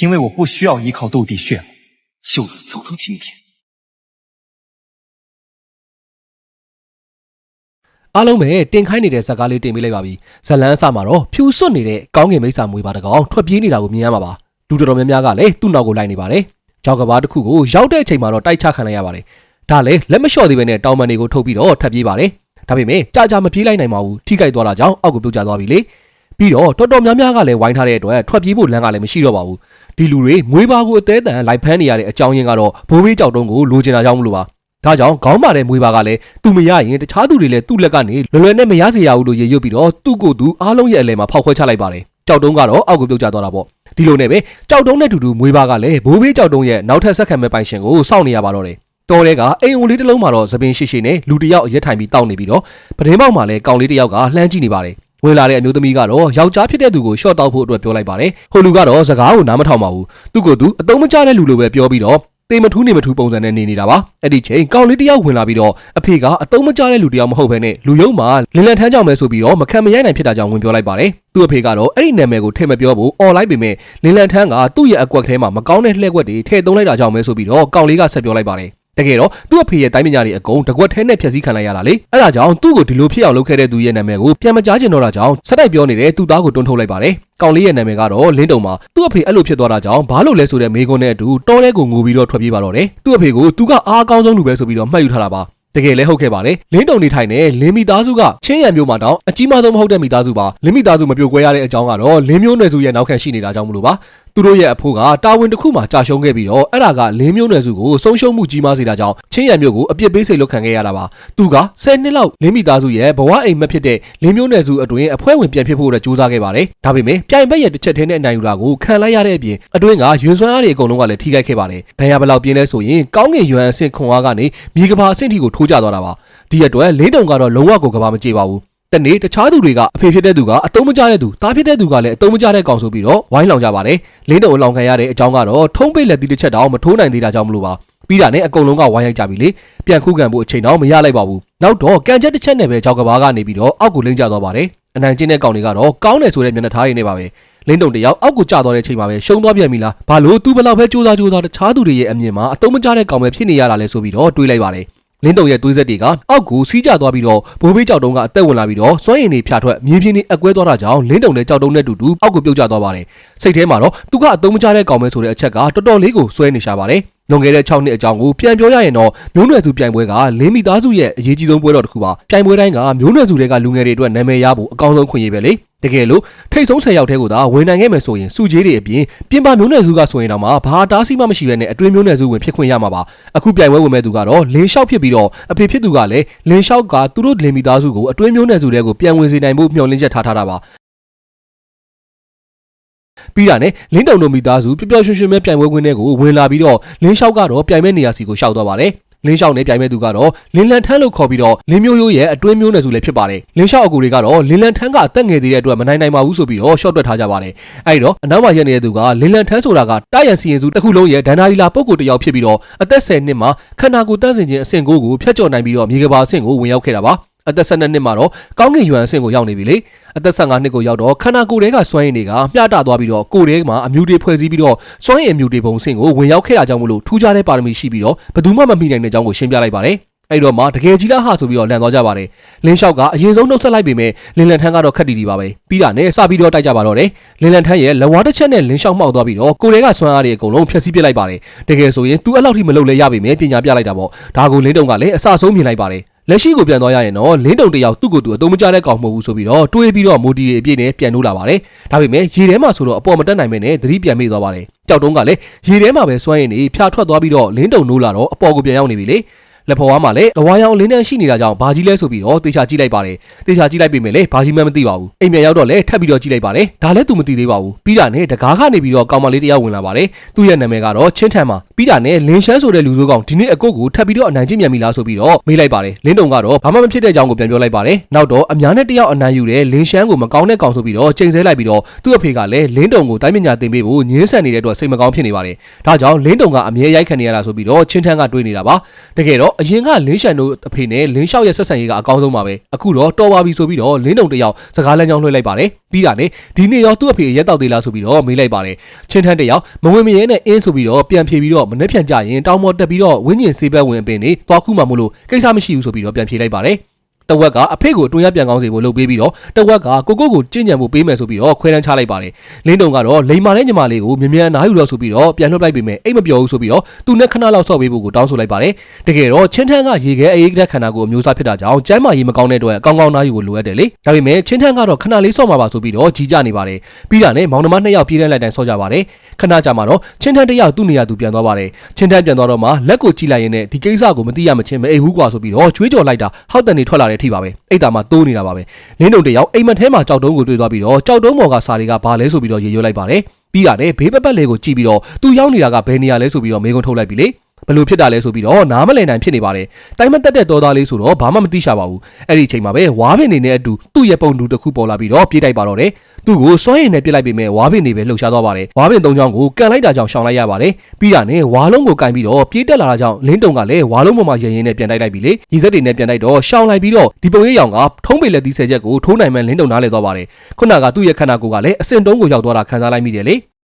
因为我不需要依靠斗帝血脉，就能走到今天。 အားလုံးပဲတင်ခိုင်းနေတဲ့ဇက်ကားလေးတင်ပေးလိုက်ပါပြီဇလန်းအစမှာတော့ဖြူစွတ်နေတဲ့ကောင်းကင်မိတ်ဆာမွေးပါတကောင်ထွက်ပြေးနေတာကိုမြင်ရမှာပါလူတော်တော်များများကလည်းသူ့နောက်ကိုလိုက်နေပါတယ်ကြောက်ကဘာတစ်ခုကိုရောက်တဲ့အချိန်မှာတော့တိုက်ချခံလိုက်ရပါတယ်ဒါလည်းလက်မလျှော့သေးပဲနဲ့တောင်ပန်တွေကိုထုတ်ပြီးတော့ထပ်ပြေးပါတယ်ဒါပေမဲ့ကြာကြာမပြေးလိုက်နိုင်ပါဘူးထိခိုက်သွားတာကြောင့်အောက်ကိုပြုတ်ကျသွားပြီလေပြီးတော့တော်တော်များများကလည်းဝိုင်းထားတဲ့အတွက်ထွက်ပြေးဖို့လမ်းကလည်းမရှိတော့ပါဘူး ဒီလူတွေမွေးပါကိုအသေးတန်လိုက်ဖမ်းနေရတဲ့အကြောင်းရင်းကတော့ဘိုးဘေးကြောက်တုံးကိုလိုချင်တာကြောင့်မလို့ပါဒါကြောင့်ခေါင်းမာတဲ့မွေးပါကလည်းသူမရရင်တခြားသူတွေလည်းသူ့လက်ကနေလွယ်လွယ်နဲ့မရစေရဘူးလို့ရေရွတ်ပြီးတော့သူ့ကိုယ်သူအားလုံးရဲ့အလဲမှာဖောက်ခွဲချလိုက်ပါတယ်ကြောက်တုံးကတော့အောက်ကိုပြုတ်ကျသွားတာပေါ့ဒီလိုနဲ့ပဲကြောက်တုံးနဲ့တူတူမွေးပါကလည်းဘိုးဘေးကြောက်တုံးရဲ့နောက်ထပ်ဆက်ခံမဲ့ပိုင်ရှင်ကိုစောင့်နေရပါတော့တယ်တော်တဲ့ကအိမ်ုံလေးတစ်လုံးမှာတော့သပင်ရှိရှိနဲ့လူတစ်ယောက်အရက်ထိုင်ပြီးတောက်နေပြီးတော့ပဒင်းပေါက်မှာလည်းကောင်လေးတစ်ယောက်ကလှမ်းကြည့်နေပါတယ် ဝင်လာတဲ့အမျိုးသမီးကတော့ယောက်ျားဖြစ်တဲ့သူကိုရှော့တောက်ဖို့အတွက်ပြောလိုက်ပါတယ်ဟိုလူကတော့စကားကိုနားမထောင်ပါဘူးသူ့ကိုယ်သူအတုံးမကျတဲ့လူလိုပဲပြောပြီးတော့တေမထူးနေမထူးပုံစံနဲ့နေနေတာပါအဲ့ဒီချိန်ကောင်လေးတယောက်ဝင်လာပြီးတော့အဖေကအတုံးမကျတဲ့လူတယောက်မဟုတ်ဘဲနဲ့လူယုံမှာလင်လန်ထမ်းကြောင်ပဲဆိုပြီးတော့မခံမရိုက်နိုင်ဖြစ်တာကြောင့်ဝင်ပြောလိုက်ပါတယ်သူ့အဖေကတော့အဲ့ဒီနာမည်ကိုထည့်မပြောဘူးអော်လိုက်ပေမဲ့လင်လန်ထမ်းကသူ့ရဲ့အကွက်ထဲမှာမကောင်းတဲ့လှည့်ကွက်တွေထည့်သုံးလိုက်တာကြောင့်ပဲဆိုပြီးတော့ကောင်လေးကဆက်ပြောလိုက်ပါတယ် တကယ်တော့သူ့အဖေရဲ့တိုင်းပညာတွေအကုန်တကွက်ထဲနဲ့ဖျက်ဆီးခံလိုက်ရတာလေအဲ့ဒါကြောင့်သူ့ကိုဒီလိုဖြစ်အောင်လုပ်ခဲ့တဲ့သူရဲ့နာမည်ကိုပြန်မကြားချင်တော့တာကြောင့်စက်တိုက်ပြောနေတဲ့သူ့သားကိုတွန်းထုတ်လိုက်ပါတယ်ကောင်လေးရဲ့နာမည်ကတော့လင်းတုံပါသူ့အဖေအဲ့လိုဖြစ်သွားတာကြောင့်ဘာလို့လဲဆိုတဲ့မေးခွန်းနဲ့အတူတောထဲကိုငိုပြီးတော့ထွက်ပြေးပါတော့တယ်သူ့အဖေကိုသူကအားအကောင်းဆုံးလူပဲဆိုပြီးတော့မှတ်ယူထားတာပါတကယ်လည်းဟုတ်ခဲ့ပါတယ်လင်းတုံနေထိုင်တဲ့လင်းမိသားစုကချင်းရံမျိုးမှာတောင်အကြီးမားဆုံးမဟုတ်တဲ့မိသားစုပါလင်းမိသားစုမပြိုကွဲရတဲ့အကြောင်းကတော့လင်းမျိုးနွယ်စုရဲ့နောက်ခံရှိနေတာကြောင့်မလို့ပါ သူတို့ရဲ့အဖိုးကတာဝန်တစ်ခုမှကြာရှုံးခဲ့ပြီးတော့အဲ့ဒါကလင်းမျိုးနွယ်စုကိုဆုံးရှုံးမှုကြီးမားစေတာကြောင့်ချင်းရံမျိုးကိုအပြစ်ပေးစိတ်လုပ်ခံခဲ့ရတာပါသူက10နှစ်လောက်လင်းမိသားစုရဲ့ဘဝအိမ်မက်ဖြစ်တဲ့လင်းမျိုးနွယ်စုအတွင်းအဖွဲ့ဝင်ပြန်ဖြစ်ဖို့အတွက်ကြိုးစားခဲ့ပါတယ်ဒါပေမဲ့ပြိုင်ဘက်ရဲ့တစ်ချက်တည်းနဲ့အနိုင်ယူတာကိုခံလိုက်ရတဲ့အပြင်အတွင်းကရွှေစွမ်းအားတွေအကုန်လုံးကလည်းထိခိုက်ခဲ့ပါတယ်ဒဏ်ရာဘယ်လောက်ပြင်းလဲဆိုရင်ကောင်းငင်ရွမ်အဆင့်ခွန်အားကနေမြေကဘာအဆင့်ထိကိုထိုးကျသွားတာပါဒီအတွက်လင်းတုံကတော့လုံးဝကိုကဘာမကြေပါဘူး တနေ့တခြားသူတွေကအဖေဖြစ်တဲ့သူကအတုံးမကျတဲ့သူတားဖြစ်တဲ့သူကလည်းအတုံးမကျတဲ့ကောင်ဆိုပြီးတော့ဝိုင်းလောင်ကြပါတယ်လင်းတုံအလောင်ခံရတဲ့အကြောင်းကတော့ထုံးပိတ်လက်သီးတစ်ချက်တောင်မထိုးနိုင်သေးတာကြောင့်မလို့ပါပြီးတာနဲ့အကုန်လုံးကဝိုင်းရိုက်ကြပြီလေပြန်ခုခံဖို့အချိန်တော့မရလိုက်ပါဘူးနောက်တော့ကန်ချက်တစ်ချက်နဲ့ပဲကြောက်ကဘာကနေပြီးတော့အောက်ကိုလိမ့်ကျသွားပါတယ်အနိုင်ကျင်းတဲ့ကောင်တွေကတော့ကောင်းတယ်ဆိုတဲ့မျက်နှာထားတွေနဲ့ပါပဲလင်းတုံတယောက်အောက်ကိုကျသွားတဲ့အချိန်မှာပဲရှုံးသွားပြန်ပြီလားဘာလို့သူဘလောက်ပဲစူးစမ်းစူးစမ်းတခြားသူတွေရဲ့အမြင်မှာအတုံးမကျတဲ့ကောင်ပဲဖြစ်နေရတာလဲဆိုပြီးတော့တွေးလိုက်ပါတယ် လင်းတုံရဲ့သွေးဆက်တွေကအောက်ကိုစီးကျသွားပြီးတော့ဘိုးဘေးကြောက်တုံးကအသက်ဝင်လာပြီးတော့စွမ်းရည်တွေဖြာထွက်မြေပြင်တွေအကွဲသွားတာကြောင့်လင်းတုံနဲ့ကြောက်တုံးနဲ့တူတူအောက်ကိုပြုတ်ကျသွားပါတယ်စိတ်ထဲမှာတော့သူကအတုံးမကျတဲ့ကောင်ပဲဆိုတဲ့အချက်ကတော်တော်လေးကိုစွဲနေရှာပါတယ် လွန်ခဲ့တဲ့6နှစ်အကြောင်းကိုပြန်ပြောရရင်တော့မျိုးနွယ်စုပြိုင်ပွဲကလင်းမိသားစုရဲ့အရေးကြီးဆုံးပွဲတော်တစ်ခုပါပြိုင်ပွဲတိုင်းကမျိုးနွယ်စုတွေကလူငယ်တွေအတွက်နာမည်ရဖို့အကောင်းဆုံးခွင့်ရပဲလေတကယ်လို့ထိတ်ဆုံး10ယောက်ထဲကိုသာဝင်နိုင်ခဲ့မယ်ဆိုရင်စုကြီးတွေအပြင်ပြင်ပမျိုးနွယ်စုကဆိုရင်တော့မှဘာတားဆီးမှမရှိဘဲနဲ့အတွင်းမျိုးနွယ်စုဝင်ဖြစ်ခွင့်ရမှာပါအခုပြိုင်ပွဲဝင်မဲ့သူကတော့လင်းလျှောက်ဖြစ်ပြီးတော့အဖေဖြစ်သူကလည်းလင်းလျှောက်ကသူတို့လင်းမိသားစုကိုအတွင်းမျိုးနွယ်စုတွေကိုပြန်ဝင်စေနိုင်ဖို့မျှော်လင့်ချက်ထားထားတာပါ ပြီးတာနဲ့လင်းတုံတို့မိသားစုပျော်ပျော်ရွှင်ရွှင်ပဲပြိုင်ပွဲဝင်တဲ့ကိုဝင်လာပြီးတော့လင်းလျှောက်ကတော့ပြိုင်မဲ့နေရာစီကိုရှောက်သွားပါတယ်လင်းလျှောက်နဲ့ပြိုင်မဲ့သူကတော့လင်းလန်ထန်းလို့ခေါ်ပြီးတော့လင်းမျိုးရိုးရဲ့အတွင်းမျိုးနယ်စုလည်းဖြစ်ပါတယ်လင်းလျှောက်အကူတွေကတော့လင်းလန်ထန်းကအသက်ငယ်သေးတဲ့အတွက်မနိုင်နိုင်ပါဘူးဆိုပြီးတော့ရှော့တွက်ထားကြပါတယ်အဲဒီတော့အနောက်မှာရက်နေတဲ့သူကလင်းလန်ထန်းဆိုတာကတာရန်စီရင်စုတစ်ခုလုံးရဲ့ဒဏ္ဍာရီလာပုံကိုတစ်ယောက်ဖြစ်ပြီးတော့အသက်10နှစ်မှာခန္ဓာကိုယ်တန့်စင်ခြင်းအဆင့်9ကိုဖျက်ကျော်နိုင်ပြီးတော့မြေကဘာအဆင့်ကိုဝင်ရောက်ခဲ့တာပါ အသက်12နှစ်မှာတော့ကောင်းကင်ရွမ်အဆင့်ကိုရောက်နေပြီလေအသက်15နှစ်ကိုရောက်တော့ခန္ဓာကိုယ်တွေကစွမ်းရည်တွေကမျှတသွားပြီးတော့ကိုယ်ထဲမှာအမြူတွေဖွဲ့စည်းပြီးတော့စွမ်းရည်အမြူတွေပုံအဆင့်ကိုဝင်ရောက်ခဲ့တာကြောင့်မလို့ထူးခြားတဲ့ပါရမီရှိပြီးတော့ဘယ်သူမှမမိနိုင်တဲ့အကြောင်းကိုရှင်းပြလိုက်ပါတယ်အဲ့တော့မှတကယ်ကြီးလားဟာဆိုပြီးတော့လန်သွားကြပါတယ်လင်းလျှောက်ကအရင်ဆုံးနှုတ်ဆက်လိုက်ပေမဲ့လင်းလန်ထန်းကတော့ခက်တီတီပါပဲပြီးတာနဲ့စပြီးတော့တိုက်ကြပါတော့တယ်လင်းလန်ထန်းရဲ့လဝါတစ်ချက်နဲ့လင်းလျှောက်မှောက်သွားပြီးတော့ကိုယ်တွေကဆွမ်းအားတွေအကုန်လုံးဖျက်ဆီးပစ်လိုက်ပါတယ်တကယ်ဆိုရင်သူအဲ့လောက်ထိမလုပ်လဲရပေမဲ့ပညာပြလိုက်တာပေါ့ဒါကိုလင်းတုံကလည်းအစဆုံးမြင်လိုက်ပါတယ် လက်ရှိကိုပြန်သွားရရင်တော့လင်းတုံတယောက်သူ့ကိုယ်သူအတုံးမကျတဲ့ကောင်မဟုတ်ဘူးဆိုပြီးတော့တွေးပြီးတော့မိုဒီတွေအပြည့်နဲ့ပြန်လို့လာပါတယ်ဒါပေမဲ့ရေထဲမှာဆိုတော့အပေါ်မတက်နိုင်မဲနဲ့သတိပြန်မိသွားပါတယ်ကြောက်တုံးကလည်းရေထဲမှာပဲစွန့်ရင်နေဖြာထွက်သွားပြီးတော့လင်းတုံနိုးလာတော့အပေါ်ကိုပြန်ရောက်နေပြီလေ လက်ဖော်ဝါးမှာလည်းလဝါရောင်လင်းတန်းရှိနေတာကြောင့်ဘာကြီးလဲဆိုပြီးတော့တေချာကြည့်လိုက်ပါတယ်တေချာကြည့်လိုက်ပြီမဲ့လေဘာကြီးမှမသိပါဘူးအိမ်ပြန်ရောက်တော့လည်းထပ်ပြီးတော့ကြည့်လိုက်ပါတယ်ဒါလည်းသူမသိသေးပါဘူးပြီးတာနဲ့တကားကနေပြီးတော့ကောင်မလေးတယောက်ဝင်လာပါတယ်သူ့ရဲ့နာမည်ကတော့ချင်းထန်ပါပြီးတာနဲ့လင်းရှမ်းဆိုတဲ့လူဆိုးကောင်ဒီနေ့အကုတ်ကိုထပ်ပြီးတော့အနိုင်ကျင့်မြန်ပြီလားဆိုပြီးတော့မေးလိုက်ပါတယ်လင်းတုံကတော့ဘာမှမဖြစ်တဲ့အကြောင်းကိုပြန်ပြောလိုက်ပါတယ်နောက်တော့အများနဲ့တယောက်အနိုင်ယူတဲ့လင်းရှမ်းကိုမကောင်းတဲ့ကောင်ဆိုပြီးတော့ချိန်ဆဲလိုက်ပြီးတော့သူ့အဖေကလည်းလင်းတုံကိုတိုင်းပညာသင်ပေးဖို့ညှင်းဆန်နေတဲ့အတွက်စိတ်မကောင်းဖြစ်နေပါတယ်ဒါကြောင့်လင်းတုံကအမြဲရိုက်ခံနေရတာဆိုပြီးတော့ချင်းထန်ကတွေးနေတာပါတကယ်တော့အရင်ကလင်းရှန်တို့အဖေနဲ့လင်းလျှောက်ရဲ့ဆက်ဆံရေးကအကောင်းဆုံးပါပဲအခုတော့တော်ပါပြီဆိုပြီးတော့လင်းတုံတစ်ယောက်စကားလမ်းကြောင်းလွှဲလိုက်ပါတယ်ပြီးတာနဲ့ဒီနေ့ရောသူ့အဖေရက်တောက်သေးလားဆိုပြီးတော့မေးလိုက်ပါတယ်ချင်းထန်းတစ်ယောက်မဝင်မရဲနဲ့အင်းဆိုပြီးတော့ပြန်ဖြေပြီးတော့မနှက်ဖြန်ကြရင်တောင်းမော်တက်ပြီးတော့ဝင်းကျင်စေးဘက်ဝင်အပင်နေသွားခုမှမလို့ကိစ္စမရှိဘူးဆိုပြီးတော့ပြန်ဖြေလိုက်ပါတယ် တဝက်ကအဖေကိုတွန်းရပြန်ကောင်းစေဖို့လုပ်ပေးပြီးတော့တဝက်ကကိုကိုကိုကြင်ကြံဖို့ပေးမယ်ဆိုပြီးတော့ခွဲတန်းချလိုက်ပါတယ်လင်းတုံကတော့လိန်မာနဲ့ညီမလေးကိုမြ мян နားယူတော့ဆိုပြီးတော့ပြန်လှုပ်လိုက်ပေးမယ်အိတ်မပြောဘူးဆိုပြီးတော့သူနဲ့ခဏလောက်ဆော့ပေးဖို့ကိုတောင်းဆိုလိုက်ပါတယ်တကယ်တော့ချင်းထန်းကရေခဲအေးကတဲ့ခန္ဓာကိုယ်အမျိုးအစားဖြစ်တာကြောင့်ကျမ်းမာရေးမကောင်းတဲ့အတွက်ကောင်းကောင်းနားယူဖို့လိုအပ်တယ်လေဒါပေမဲ့ချင်းထန်းကတော့ခဏလေးဆော့မှာပါဆိုပြီးတော့ကြီးကြနေပါတယ်ပြီးတာနဲ့မောင်နှမနှစ်ယောက်ပြေးတဲ့လိုက်တိုင်းဆော့ကြပါတယ် ခဏကြာမှာတော့ချင်းထန်းတစ်ယောက်သူ့နေရာသူပြန်သွားပါတယ်ချင်းထန်းပြန်သွားတော့မှလက်ကိုကြည့်လိုက်ရင်လည်းဒီကိစ္စကိုမသိရမချင်းမအိမ်ဘူးကွာဆိုပြီးတော့ချွေးကြော်လိုက်တာဟောက်တန်နေထွက်လာတဲ့အထိပါပဲအိတ်တာမှတိုးနေတာပါပဲလင်းတုံတစ်ယောက်အိမ်မက်ထဲမှာကြောက်တုံးကိုတွေ့သွားပြီးတော့ကြောက်တုံးပေါ်ကစာတွေကဘာလဲဆိုပြီးတော့ရေရွတ်လိုက်ပါတယ်ပြီးတာနဲ့ဘေးပက်ပက်လေးကိုကြည့်ပြီးတော့သူရောက်နေတာကဘယ်နေရာလဲဆိုပြီးတော့မေးခွန်းထုတ်လိုက်ပြီလေဘလို့ဖြစ်တာလဲဆိုပြီးတော့နားမလည်နိုင်ဖြစ်နေပါတယ်။တိုင်မတက်တဲ့တော်သားလေးဆိုတော့ဘာမှမသိရှာပါဘူး။အဲ့ဒီအချိန်မှာပဲဝါပင်နေနဲ့အတူသူ့ရဲ့ပုံတူတစ်ခုပေါ်လာပြီးတော့ပြေးတိုက်ပါတော့တယ်။ သူ့ကိုစွမ်းရည်နဲ့ပြစ်လိုက်ပေမဲ့ဝါပင်နေပဲလှုပ်ရှားသွားပါတယ်။ဝါပင်သုံးချောင်းကိုကန်လိုက်တာကြောင့်ရှောင်လိုက်ရပါတယ်။ပြီးတာနဲ့ဝါလုံးကိုကန်ပြီးတော့ပြေးတက်လာတာကြောင့်လင်းတုံကလည်းဝါလုံးပေါ်မှာရင်ရင်နဲ့ပြန်တိုက်လိုက်ပြီလေ။ဒီစက်တွေနဲ့ပြန်တိုက်တော့ရှောင်လိုက်ပြီးတော့ဒီပုံရိပ်ရောင်ကထုံးပေလက်သီးဆယ်ချက်ကိုထိုးနိုင်မှန်းလင်းတုံနားလဲသွားပါတယ်။ခုနကသူ့ရဲ့ခန္ဓာကိုယ်ကလည်းအစင်တုံးကိုရောက်သွားတာခံစားလိုက်မိတယ်လေ။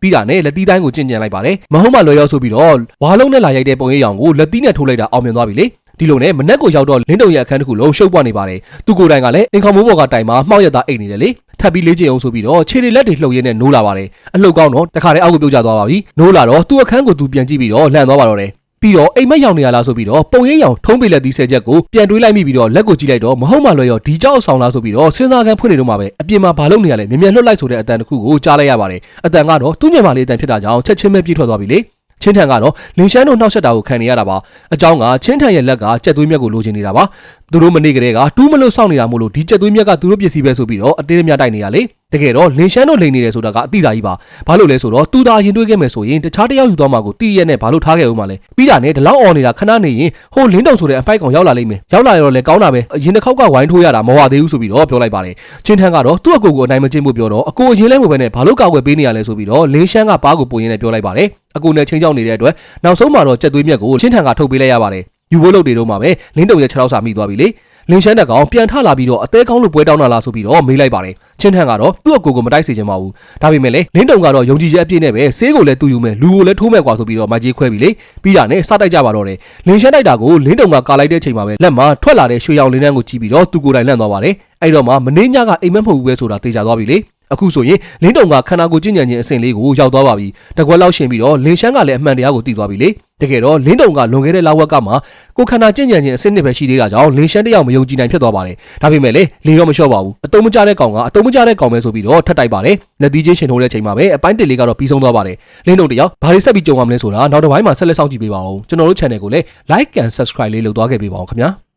ပြီးတာနဲ့လက်သီးတိုင်းကိုကျင့်ကြံလိုက်ပါတယ်မဟုတ်မှလွယ်ရောက်ဆိုပြီးတော့ဝါလုံးနဲ့လာရိုက်တဲ့ပုံရိပ်ရောင်ကိုလက်သီးနဲ့ထိုးလိုက်တာအောင်မြင်သွားပြီလေ ဒီလိုနဲ့မနက်ကိုရောက်တော့လင်းတုံရဲ့အခန်းတစ်ခုလုံးရှုပ်ပွားနေပါတယ်သူကိုယ်တိုင်ကလည်းအင်ခေါမိုးဘော်ကတိုင်မှာမှောက်ရတာအိတ်နေတယ်လေထပ်ပြီးလေးချင်အောင်ဆိုပြီးတော့ခြေတွေလက်တွေလှုပ်ရင်းနဲ့နိုးလာပါတယ်အလှုပ်ကောင်းတော့တခါတည်းအောက်ကိုပြုတ်ကျသွားပါပြီနိုးလာတော့သူ့အခန်းကိုသူပြန်ကြည့်ပြီးတော့လှန်သွားပါတော့တယ်ပြီးတော့အိမ်မက်ရောင်နေရလားဆိုပြီးတော့ပုံရိပ်ရောင်ထုံးပေလက်သီးဆယ်ချက်ကိုပြန်တွေးလိုက်မိပြီးတော့လက်ကိုကြည့်လိုက်တော့မဟုတ်မှလွယ်ရောဒီကြောက်ဆောင်လားဆိုပြီးတော့စဉ်းစားခံဖွင့်နေတော့မှပဲအပြင်မှာဘာလုပ်နေရလဲမြင်မြန်လွတ်လိုက်ဆိုတဲ့အတန်တစ်ခုကိုကြားလိုက်ရပါတယ်အတန်ကတော့သူ့ညမလေးအတန်ဖြစ်တာကြောင့်ချက်ချင်းပဲပြေးထွက်သွားပြီလေ ချင်းထန်ကတော့လင်ရှမ်းတို့နှောက်ဆက်တာကိုခံနေရတာပါအကြောင်းကချင်းထန်ရဲ့လက်ကကြက်သွေးမြက်ကိုလိုချင်နေတာပါသူတို့မနေကြတဲ့ကတူးမလို့စောင့်နေတာမို့လို့ဒီကြက်သွေးမြက်ကသူတို့ပစ္စည်းပဲဆိုပြီးတော့အတေးအမြတိုက်နေရလေ တကယ်တော့လင်ရှမ်းတို့လိန်နေတယ်ဆိုတာကအတိအသာကြီးပါဘာလို့လဲဆိုတော့သူသာရင်တွေးခဲ့မယ်ဆိုရင်တခြားတစ်ယောက်ယူသွားမှာကိုတီးရက်နဲ့ဘာလို့ထားခဲ့ဦးမှာလဲပြီးတာနဲ့ဒီလောက်អော်နေတာခဏနေရင်ဟိုလင်းတုံဆိုတဲ့အဖိုက်ကောင်ရောက်လာလိမ့်မယ်ရောက်လာရတော့လေကောင်းတာပဲအရင်တစ်ခေါက်ကဝိုင်းထိုးရတာမဝသေးဘူးဆိုပြီးတော့ပြောလိုက်ပါတယ်ချင်းထန်ကတော့သူ့အကိုကိုအနိုင်မကျင့်ဖို့ပြောတော့အကိုအရင်လဲမပဲနဲ့ဘာလို့ကောက်ွယ်ပေးနေရလဲဆိုပြီးတော့လင်းရှမ်းကပါးကိုပုံရင်းနဲ့ပြောလိုက်ပါတယ်အကိုနဲ့ချင်းချောင်းနေတဲ့အတွက်နောက်ဆုံးမှာတော့ကြက်သွေးမြက်ကိုချင်းထန်ကထုတ်ပေးလိုက်ရပါတယ်ယူဖို့လုပ်တွေတော့မှာပဲလင်းတုံရဲ့ခြေထောက်စာမိသွားပြီလေလင်းရှမ်းတက်ကောင်ပြန်ထလာပြီးတော့အသေးကောင်းလို့ပွဲတောင်းလာလားဆိုပြီးတော့မေးလိုက်ပါတယ် ချင်းထန်ကတော့သူ့အကိုကိုမတိုက်စေချင်ပါဘူးဒါပေမဲ့လေလင်းတုံကတော့ယုံကြည်ချက်အပြည့်နဲ့ပဲဆေးကိုလည်းတူယူမယ်လူကိုလည်းထိုးမဲ့ကွာဆိုပြီးတော့မကြီးခွဲပြီလေပြီးတာနဲ့စတိုက်ကြပါတော့တယ်လင်းရှမ်းတိုက်တာကိုလင်းတုံကကာလိုက်တဲ့အချိန်မှာပဲလက်မှာထွက်လာတဲ့ရွှေရောင်လင်းနှန်းကိုကြည့်ပြီးတော့သူကိုယ်တိုင်လန့်သွားပါတယ်အဲ့တော့မှမင်းညကအိမ်မက်မဟုတ်ဘူးပဲဆိုတာသိကြသွားပြီလေ အခုဆိုရင်လင်းတုံကခန္ဓာကိုယ်ကျင့်ကြံခြင်းအဆင့်လေးကိုရောက်သွားပါပြီ။တကွက်လောက်ရှင်ပြီးတော့လင်းရှမ်းကလည်းအမှန်တရားကိုသိသွားပြီလေ။တကယ်တော့လင်းတုံကလွန်ခဲ့တဲ့လဝက်ကမှကိုခန္ဓာကျင့်ကြံခြင်းအဆင့်နှစ်ပဲရှိသေးတာကြောင့်လင်းရှမ်းတယောက်မယုံကြည်နိုင်ဖြစ်သွားပါတယ်။ဒါပေမဲ့လေလေတော့မလျှော့ပါဘူး။အတုံးမကြတဲ့ကောင်ကအတုံးမကြတဲ့ကောင်ပဲဆိုပြီးတော့ထပ်တိုက်ပါတယ်။လက်သီးချင်းရှင်ထိုးတဲ့အချိန်မှာပဲအပိုင်းတစ်လေးကတော့ပြီးဆုံးသွားပါတယ်။လင်းတုံတယောက်ဘာတွေဆက်ပြီးကြုံရမလဲဆိုတာနောက်တစ်ပိုင်းမှာဆက်လက်စောင့်ကြည့်ပေးပါဦး။ကျွန်တော်တို့ channel ကိုလည်း like and subscribe လေးလုပ်သွားခဲ့ပေးပါဦးခင်ဗျာ။